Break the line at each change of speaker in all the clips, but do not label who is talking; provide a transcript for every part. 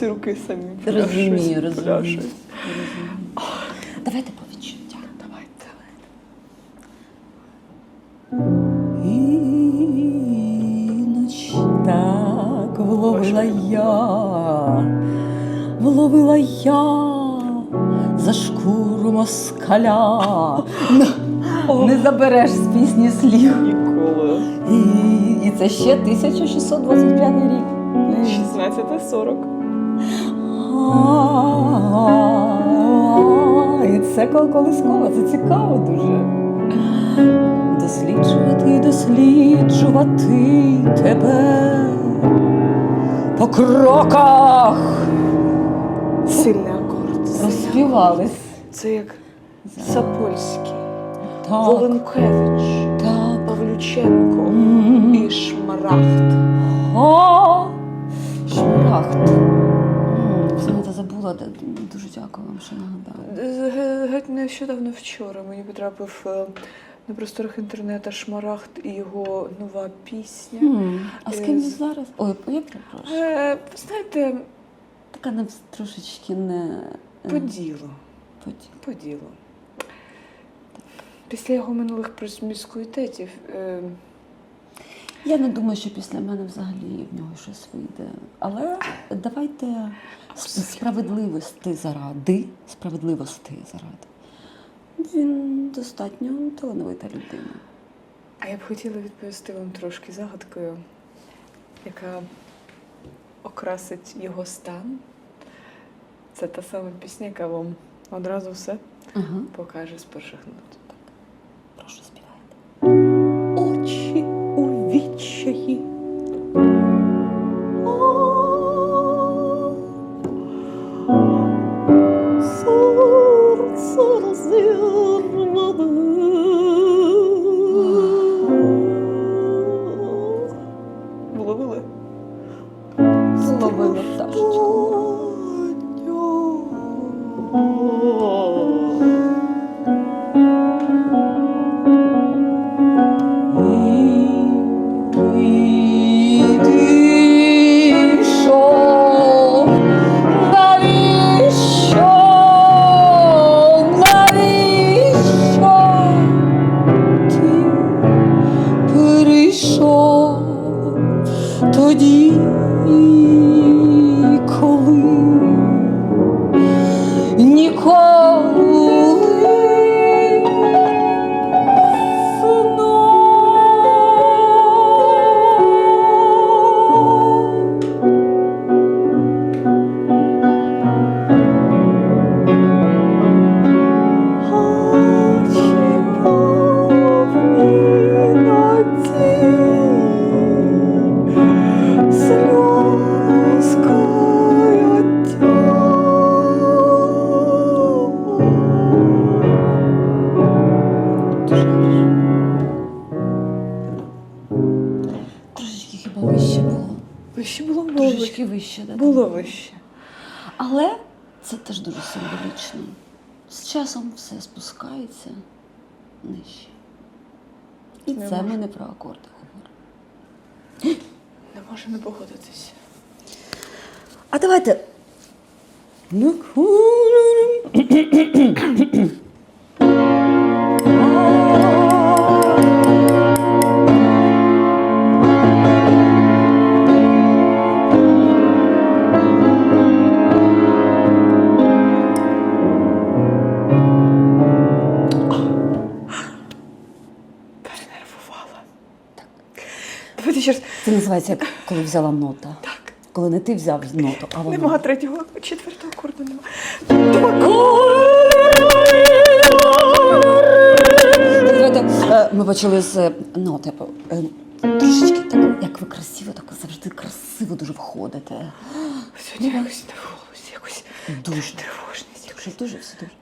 Втрималися руки самі.
Розумію, розумію. Давайте по відчуттях.
Давайте.
Іноч так вловила я, вловила я за шкуру москаля. Не забереш з пісні слів.
Ніколи.
І, і це ще 1625 рік.
16.40.
І це кол- колисково, це цікаво дуже. Досліджувати, і досліджувати тебе по кроках
Сильний акорд.
розспівались.
Це як Сапольський, Воленкевич. Павлюченко і Шмарахт.
Шмарахт. Де- дуже дякую вам, що нагадали.
Геть нещодавно вчора мені потрапив е, на просторах інтернету Шмарахт і його нова пісня.
М, А з ким
Е,
ви зараз? Ой, я перепрошую.
Е, знаєте,
Така не трошечки не е,
по ділу. По ділу. Після його минулих пресміскуїтетів е,
Я не думаю, що після мене взагалі в нього щось вийде. Але давайте справедливості заради. Справедливості заради. Він достатньо талановита людина.
А я б хотіла відповісти вам трошки загадкою, яка окрасить його стан. Це та сама пісня, яка вам одразу все
Ага.
покаже з перших нот.
Було
вище,
да?
Було вище.
Але це теж дуже символічно. З часом все спускається нижче. І
Не
це
можу.
ми не про акорди говоримо.
Не можу не погодитися.
А давайте. Це називається, коли взяла нота.
Так.
Коли не ти взяв ноту, а вона.
Нема третього, четвертого акорду нема.
Е, ми почали з е, ноти. Е, Трошечки так, як ви красиво, так завжди красиво дуже входите.
Сьогодні якось в голосі, якось
Дуже.
тривожність.
Дуже, дуже все дуже.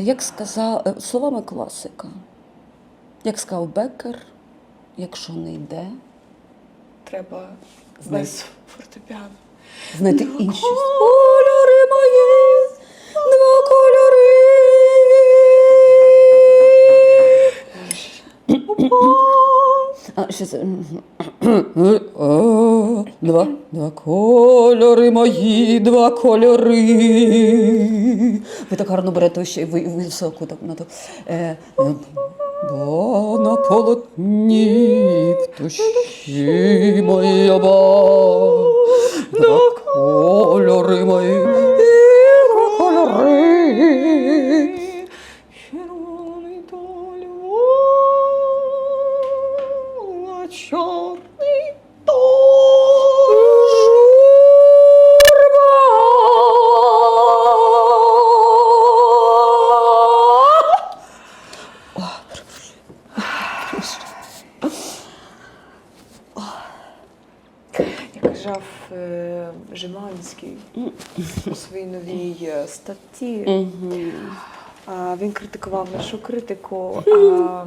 Як сказав, е, словами класика. Як сказав Беккер, якщо не йде,
Треба знайти фортепіано.
знайти
Два
інші.
Кольори
мої, два кольори. А. О, Два, два кольори мої, два кольори. Ви так гарно берете ще й ви- високу так на то. Е, Бо на полотні в душі моя ба. Два кольори мої, два кольори.
Жеманський у своїй новій е, статті, а, він критикував нашу критику. А,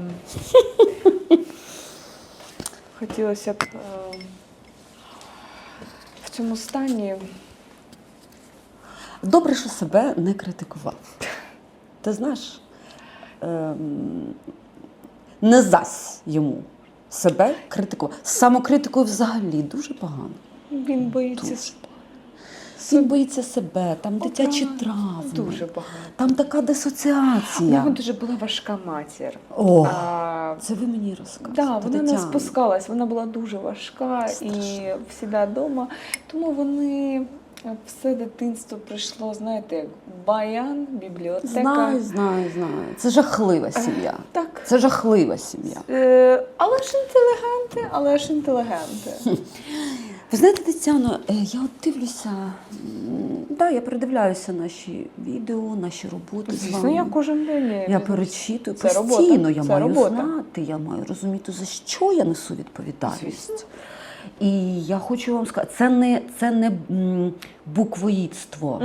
хотілося б е, в цьому стані
Добре, що себе не критикував. Ти знаєш, ем, не зась йому себе критикувати. З Самокритикою взагалі дуже погано.
він боїться
Дуже Він боїться себе, там дитячі травми.
дуже багато.
Там така
У
дисоціація.
нього дуже була важка матір.
О,
А,
це ви мені розказуєте.
Да, вона не спускалась, вона була дуже важка і
Страшно.
всіда вдома. Тому вони е, все дитинство прийшло, знаєте, як баян, бібліотека.
Знаю, знаю, знаю. Це жахлива сім'я.
Так.
Це жахлива сім'я.
Е, але ж інтелігенти, але ж інтелігенти.
Ви знаєте, Тетяно, е, я от дивлюся, да, я передивляюся наші відео, наші роботи з вами.
я кожен день.
Я перечитую
Це робота,
постійно, я
це
маю
робота.
знати, я маю розуміти, за що я несу відповідальність.
Звісно.
І я хочу вам сказати, це не, це не буквоїдство,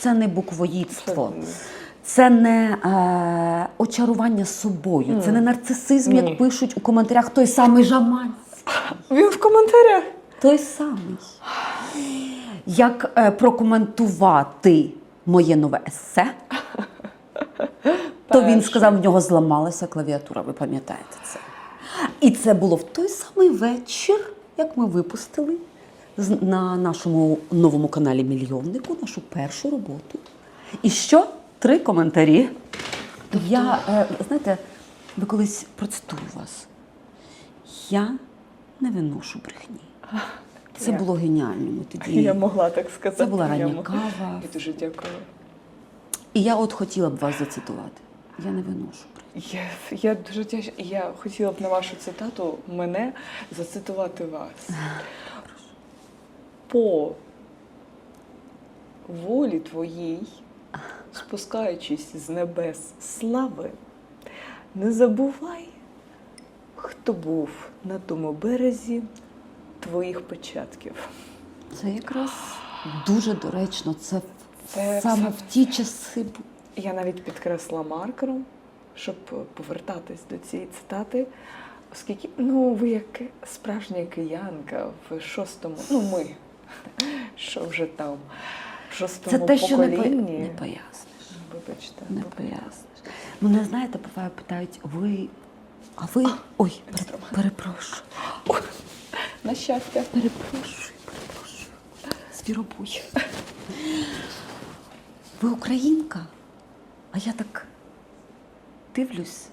це не буквоїдство. Це не е, очарування собою, це не нарцисизм,
Ні.
як пишуть у коментарях той самий Жамань.
Він в коментарях.
Той самий. Як е, прокоментувати моє нове есе, то він сказав, в нього зламалася клавіатура, ви пам'ятаєте це. І це було в той самий вечір, як ми випустили на нашому новому каналі Мільйоннику нашу першу роботу. І що? Три коментарі. Я, е, знаєте, ви колись процитую вас. Я не виношу брехні. Це було геніально. Ми тоді.
Я могла так сказати.
Це була рання кава.
Я дуже дякую.
І я от хотіла б вас зацитувати. Я не виношу.
Я, я дуже вдячна. Я хотіла б на вашу цитату мене зацитувати вас. По волі твоїй, спускаючись з небес слави, не забувай, хто був на тому березі твоїх початків.
Це якраз дуже доречно. Це,
Це
саме в ті часи.
Я навіть підкресла маркером, щоб повертатись до цієї цитати, оскільки ну ви як справжня киянка в шостому, ну ми, що вже там, в
Це
шостому
те, що не, по- не поясниш.
Вибачте,
Не поясниш. Мене знаєте, буває питають, ви. А ви. Ой, перепрошую.
На щастя.
Перепрошую, перепрошую. Звіробуй. Ви українка? А я так дивлюсь,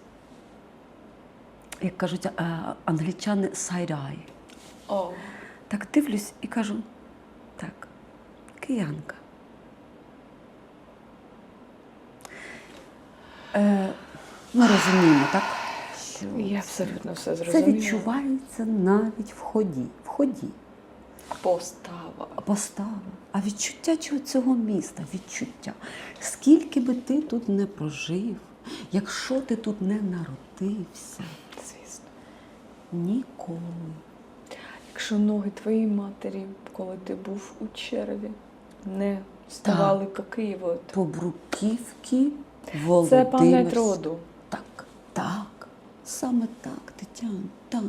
як кажуть а, англічани side-eye.
О,
Так дивлюсь і кажу, так, киянка. Е, ми розуміємо, так? Що
я абсолютно все
це відчувається навіть в ході. В ході.
Постава.
Постава. А відчуття чого цього міста? Відчуття. Скільки би ти тут не прожив, якщо ти тут не народився,
Звісно.
ніколи.
Якщо ноги твоєї матері, коли ти був у черві, не ставали какие вот.
По бруківки
Це
Володимир.
пам'ять роду.
Так, так, саме так, Тетяна, так.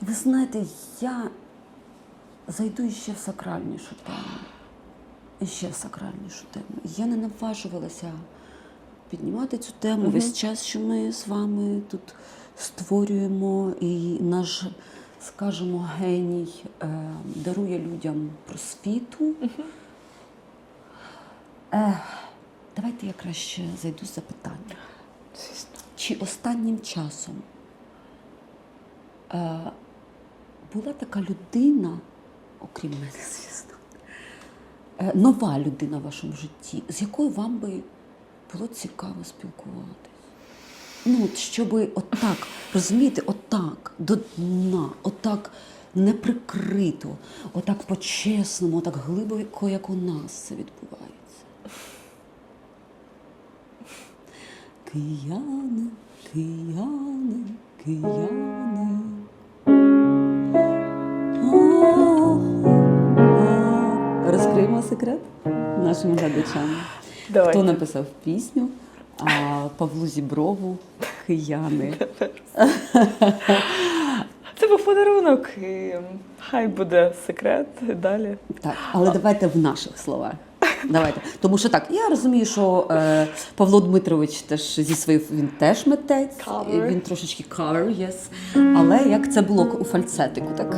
Ви знаєте, я зайду ще в сакральнішу тему. Ще в сакральнішу тему. Я не наважувалася піднімати цю тему
Мгм.
весь час, що ми з вами тут створюємо, і наш, скажімо, геній е, дарує людям просвіту. Е, давайте я краще зайду з запитанням. Чи останнім часом е, була така людина, окрім мене, звісно, е, нова людина в вашому житті, з якою вам би було цікаво спілкуватись? Ну, от щоб отак, розумієте, отак, до дна, отак неприкрито, отак по-чесному, отак глибоко, як у нас це відбувається. Кияни, кияни, кияни. Розкриємо секрет нашим глядачам.
Давай.
Хто написав пісню? А, Павлу Зіброву Кияни.
Це був подарунок. І хай буде секрет далі.
Так, але давайте в наших словах. Давайте. Тому що так, я розумію, що е, Павло Дмитрович теж зі своїх він теж митець,
Cover.
він трошечки cover, yes. Але як це було у фальцетику, так?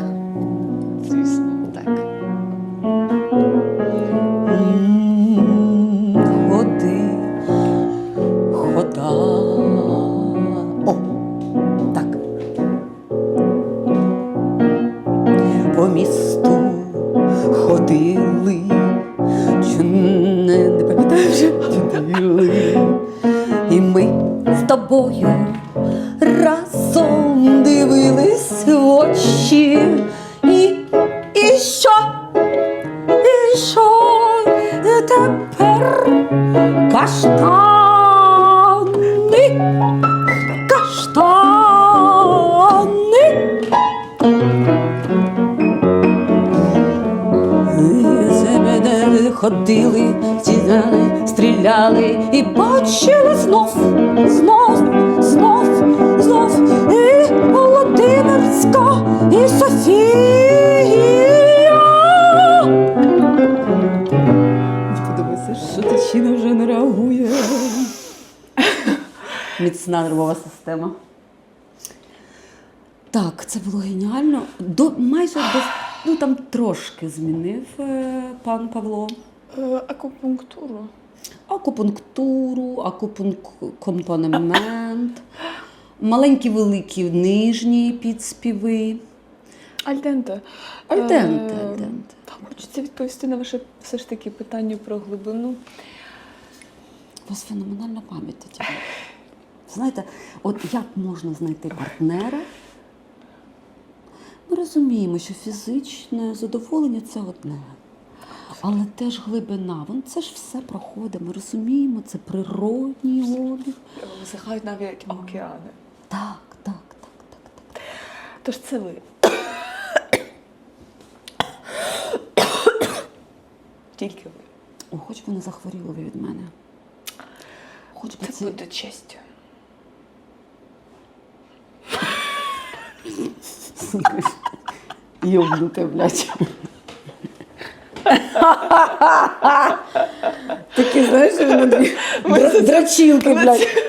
Каштани, каштани. Ходили, стіляли, стріляли і знов, знов, знов, Міцна нервова система. Так, це було геніально. До майже до ну там трошки змінив е, пан Павло.
Е, Акупунктуру.
Акупунктуру, акупункомпонемент, маленькі великі нижні підспіви.
Альденте.
Альденте,
Е,
альденте.
Хочеться відповісти на ваше все ж таки питання про глибину.
У вас феноменальна пам'ять Тетяна. Знаєте, от як можна знайти партнера? Ми розуміємо, що фізичне задоволення це одне. Але теж глибина, вон це ж все проходить. Ми розуміємо, це природній обіг.
Висихають навіть океани.
Так, так, так, так, так.
Тож це ви. Тільки ви.
О, хоч би не захворіли ви від мене. Хоч би
Це
це.
буде честю.
Йобнуте, блядь. Такі, знаєш, драчілки, блядь.